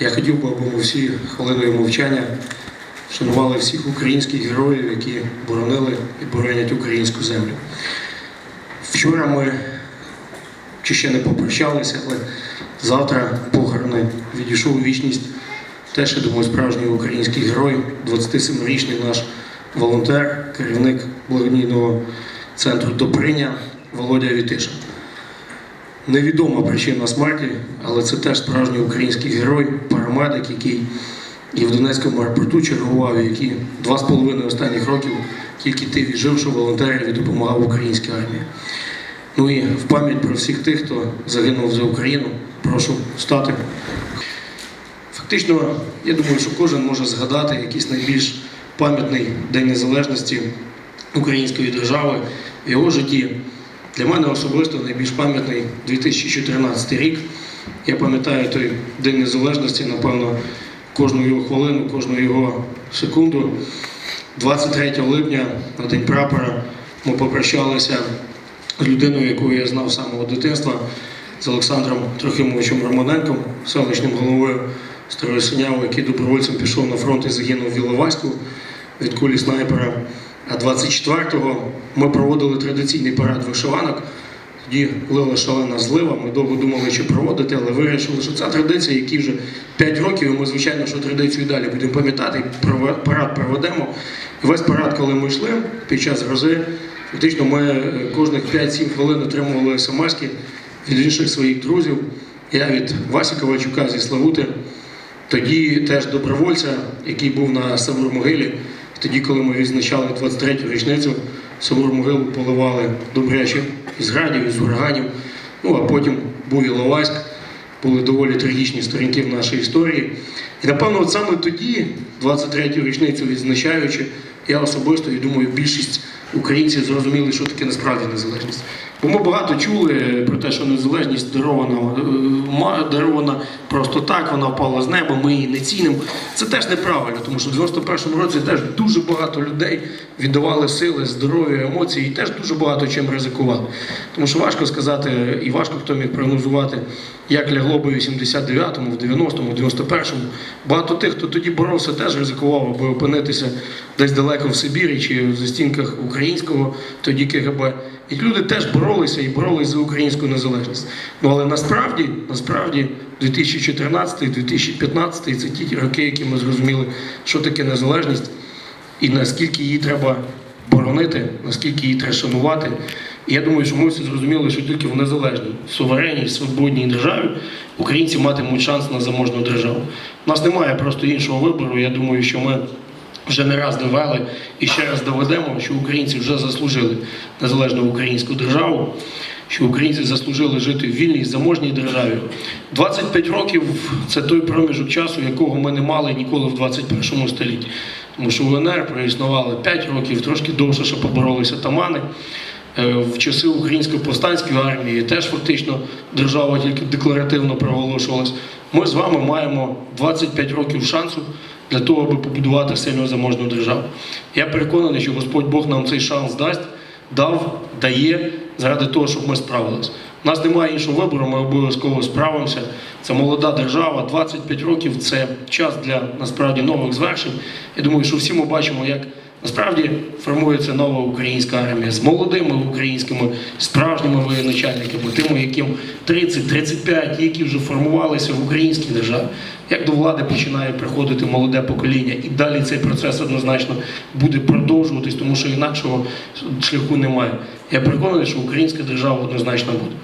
Я хотів би, аби ми всі хвилиною мовчання шанували всіх українських героїв, які боронили і боронять українську землю. Вчора ми чи ще не попрощалися, але завтра похорони відійшов у вічність теж, я думаю, справжній український герой, 27-річний наш волонтер, керівник благодійного центру Добриня Володя Вітишин. Невідома причина смерті, але це теж справжній український герой, парамедик, який і в Донецькому аеропорту чергував, який два з половиною останніх років тільки ти віджив, що волонтерів і допомагав українській армії. Ну і в пам'ять про всіх тих, хто загинув за Україну, прошу стати. Фактично, я думаю, що кожен може згадати якийсь найбільш пам'ятний День Незалежності української держави в його житті. Для мене особисто найбільш пам'ятний 2014 рік. Я пам'ятаю той День Незалежності, напевно, кожну його хвилину, кожну його секунду. 23 липня на День прапора ми попрощалися з людиною, яку я знав з самого дитинства, з Олександром Трохимовичем Романенком, селищним головою Старої Синяви, який добровольцем пішов на фронт і загинув в Іловайську від кулі снайпера. А 24-го ми проводили традиційний парад вишиванок. Тоді лила шалена злива. Ми довго думали, чи проводити, але вирішили, що ця традиція, які вже 5 років, і ми, звичайно, що традицію далі будемо пам'ятати, парад проведемо. І весь парад, коли ми йшли під час грози, фактично ми е, кожних 5-7 хвилин отримували смски від інших своїх друзів. Я від Васі Ковальчука зі Славути, тоді теж добровольця, який був на Савур-Могилі. Тоді, коли ми відзначали 23-ю річницю, Собор могилу поливали добряче із градів, із ураганів. Ну а потім був Іловайськ, були доволі трагічні сторінки в нашій історії. І напевно, от саме тоді, 23-ю річницю відзначаючи, я особисто і думаю, більшість українців зрозуміли, що таке насправді незалежність. Бо ми багато чули про те, що незалежність дарована, е, дарована просто так, вона впала з неба, ми її не цінимо. Це теж неправильно, тому що в 91-му році теж дуже багато людей віддавали сили, здоров'я, емоції і теж дуже багато чим ризикували. Тому що важко сказати, і важко хто міг прогнозувати, як лягло би в 89-му, в 90-му, в 91-му. Багато тих, хто тоді боровся, теж ризикував, аби опинитися десь далеко в Сибірі чи в застінках українського тоді КГБ. І люди теж боролися і боролися за українську незалежність. Ну але насправді, насправді, 2014-2015 це ті роки, які ми зрозуміли, що таке незалежність і наскільки її треба боронити, наскільки її треба шанувати. І я думаю, що ми всі зрозуміли, що тільки в незалежній, суверенній, свободній державі українці матимуть шанс на заможну державу. У нас немає просто іншого вибору. Я думаю, що ми вже не раз довели і ще раз доведемо, що українці вже заслужили незалежну українську державу, що українці заслужили жити в вільній, заможній державі. 25 років це той проміжок часу, якого ми не мали ніколи в 21 столітті. Тому що УНР проіснували 5 років, трошки довше, що поборолися тамани. Е, В часи української повстанської армії теж фактично держава тільки декларативно проголошувалась. Ми з вами маємо 25 років шансу для того, аби побудувати сильну заможну державу. Я переконаний, що Господь Бог нам цей шанс дасть, дав, дає заради того, щоб ми справилися. У нас немає іншого вибору, ми обов'язково справимося. Це молода держава, 25 років це час для насправді нових звершень. Я думаю, що всі ми бачимо, як насправді формується нова українська армія з молодими українськими справжніми воєначальниками, тими, яким 30-35, які вже формувалися в українській державі. Як до влади починає приходити молоде покоління, і далі цей процес однозначно буде продовжуватись, тому що інакшого шляху немає. Я переконаний, що українська держава однозначно буде.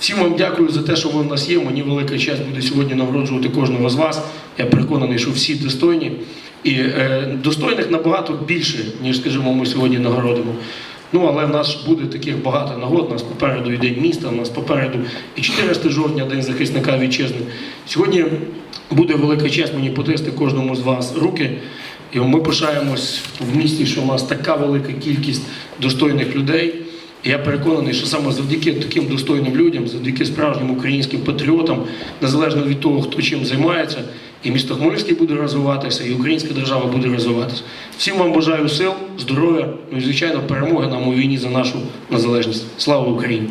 Всім вам дякую за те, що ви в нас є. Мені велика честь буде сьогодні нагороджувати кожного з вас. Я переконаний, що всі достойні. І е, достойних набагато більше, ніж, скажімо, ми сьогодні нагородимо. Ну, але в нас буде таких багато нагод. У нас попереду і День міста, у нас попереду і 14 жовтня, День захисника вітчизни. Сьогодні буде велика честь мені потисти кожному з вас руки. І ми пишаємось в місті, що у нас така велика кількість достойних людей. І я переконаний, що саме завдяки таким достойним людям, завдяки справжнім українським патріотам, незалежно від того, хто чим займається, і місто Хмельницький буде розвиватися, і українська держава буде розвиватися. Всім вам бажаю сил, здоров'я, ну і звичайно перемоги нам у війні за нашу незалежність. Слава Україні!